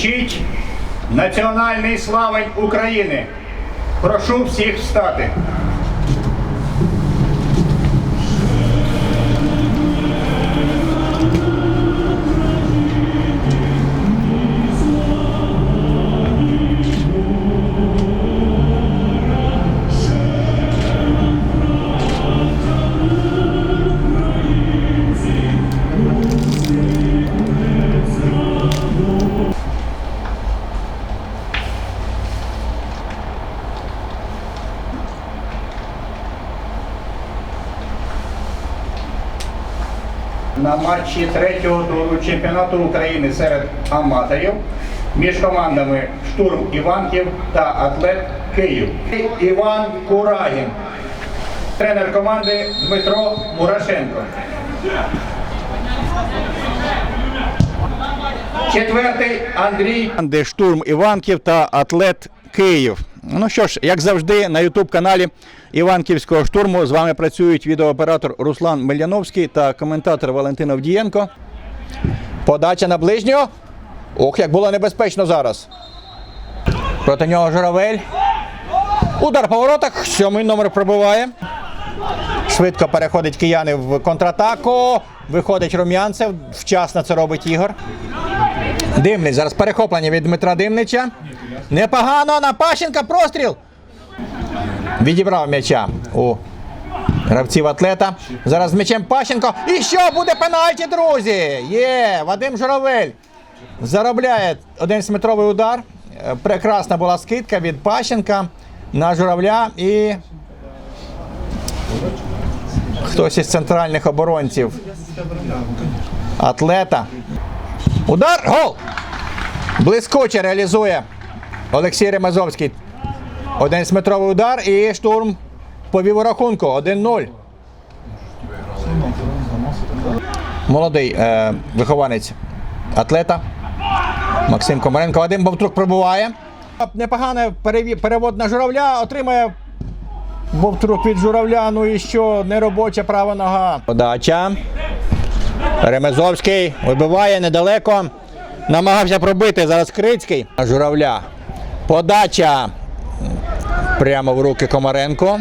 звучить національний славень України. Прошу всіх встати. На матчі третього туру чемпіонату України серед аматорів між командами Штурм Іванків та Атлет Київ. Іван Курагін, тренер команди Дмитро Мурашенко. Четвертий Андрій Штурм Іванків та Атлет Київ. Ну що ж, як завжди, на Ютуб-каналі Іванківського штурму з вами працюють відеооператор Руслан Мельяновський та коментатор Валентин Овдієнко. Подача на ближнього. Ох, як було небезпечно зараз. Проти нього Журавель. Удар по воротах. Сьомий номер пробиває. Швидко переходить кияни в контратаку. Виходить Рум'янцев. Вчасно це робить Ігор. Димний. Зараз перехоплення від Дмитра Димнича. Непогано на Пащенка простріл. Відібрав м'яча у гравців атлета. Зараз з м'ячем Пащенко. І що буде пенальті, друзі? Є! Вадим Журавель заробляє 11-метровий удар. Е, Прекрасна була скидка від Пащенка на журавля і хтось із центральних оборонців атлета. Удар! Гол! Блискуче реалізує Олексій Ремезовський. 11-метровий удар і штурм повів у рахунку 1-0. Молодий е, вихованець атлета Максим Комаренко. Вадим Бовтрук пробуває. Непогане перевод на журавля. Отримає Бовтрук від журавля. Ну і що? Неробоча права нога. Подача. Ремезовський вибиває недалеко. Намагався пробити зараз Крицький. Журавля. Подача прямо в руки Комаренко.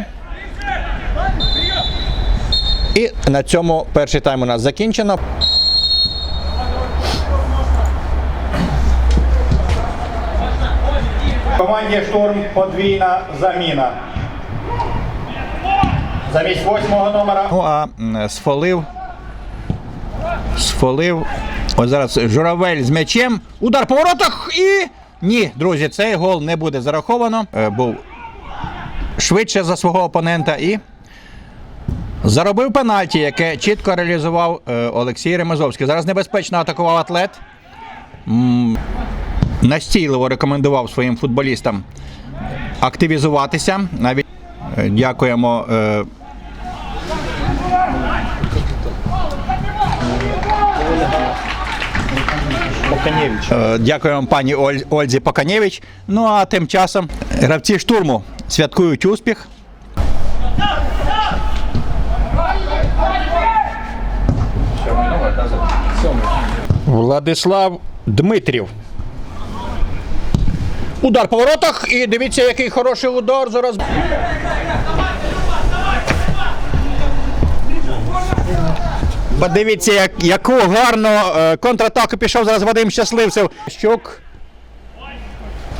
І на цьому перший тайм у нас закінчено. Команді Штурм подвійна заміна. Замість восьмого номера Ну а сфолив. Сфолив. Ось зараз Журавель з м'ячем. Удар по воротах і. Ні, друзі, цей гол не буде зараховано. Е, Був швидше за свого опонента і заробив пенальті, яке чітко реалізував е, Олексій Ремезовський. Зараз небезпечно атакував атлет. Настійливо рекомендував своїм футболістам активізуватися. Навіть е, дякуємо. Боканєвич. Е, Дякуємо пані Оль- Ользі Поканєвич. Ну а тим часом гравці штурму святкують успіх. Владислав Дмитрів. Удар по воротах. І дивіться, який хороший удар зараз. Подивіться, як, яку гарну е, контратаку пішов зараз Вадим Щасливцев. Щук.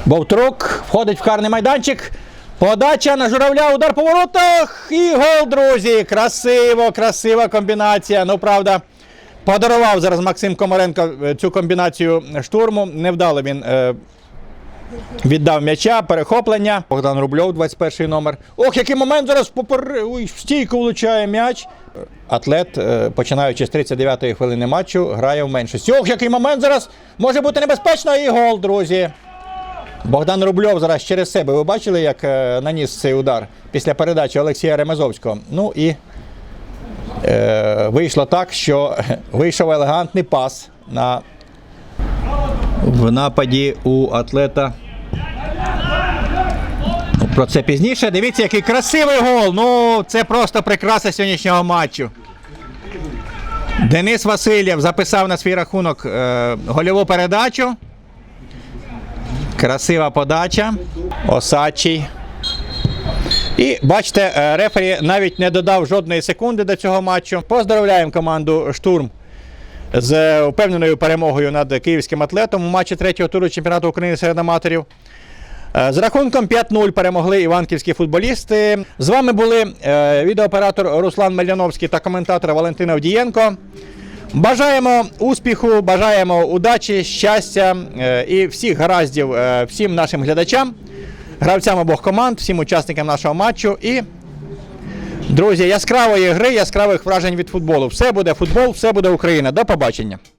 Бовтрук входить в карний майданчик. Подача на журавля, удар по воротах. І гол, друзі. Красиво, красива комбінація. Ну, правда, подарував зараз Максим Комаренко е, цю комбінацію штурму. Невдало він е, віддав м'яча, перехоплення. Богдан Рубльов, 21 номер. Ох, який момент зараз попер... Ой, в стійку влучає м'яч. Атлет, е, починаючи з 39-ї хвилини матчу, грає в меншості. Ох, який момент зараз може бути небезпечно і гол, друзі. Богдан Рубльов зараз через себе. Ви бачили, як е, наніс цей удар після передачі Олексія Ремезовського. Ну і е, вийшло так, що вийшов елегантний пас на в нападі у атлета. Ну, Про це пізніше. Дивіться, який красивий гол. Ну, це просто прикраса сьогоднішнього матчу. Денис Васильєв записав на свій рахунок е, гольову передачу. Красива подача. Осадчий. І бачите, е, рефері навіть не додав жодної секунди до цього матчу. Поздравляємо команду Штурм з впевненою перемогою над київським атлетом у матчі третього туру чемпіонату України серед аматорів. Е, З рахунком 5-0 перемогли іванківські футболісти. З вами були е, відеооператор Руслан Мельяновський та коментатор Валентин Авдієнко. Бажаємо успіху, бажаємо удачі, щастя е, і всіх гараздів всім нашим глядачам, гравцям обох команд, всім учасникам нашого матчу. І, друзі, яскравої гри, яскравих вражень від футболу. Все буде футбол, все буде Україна. До побачення.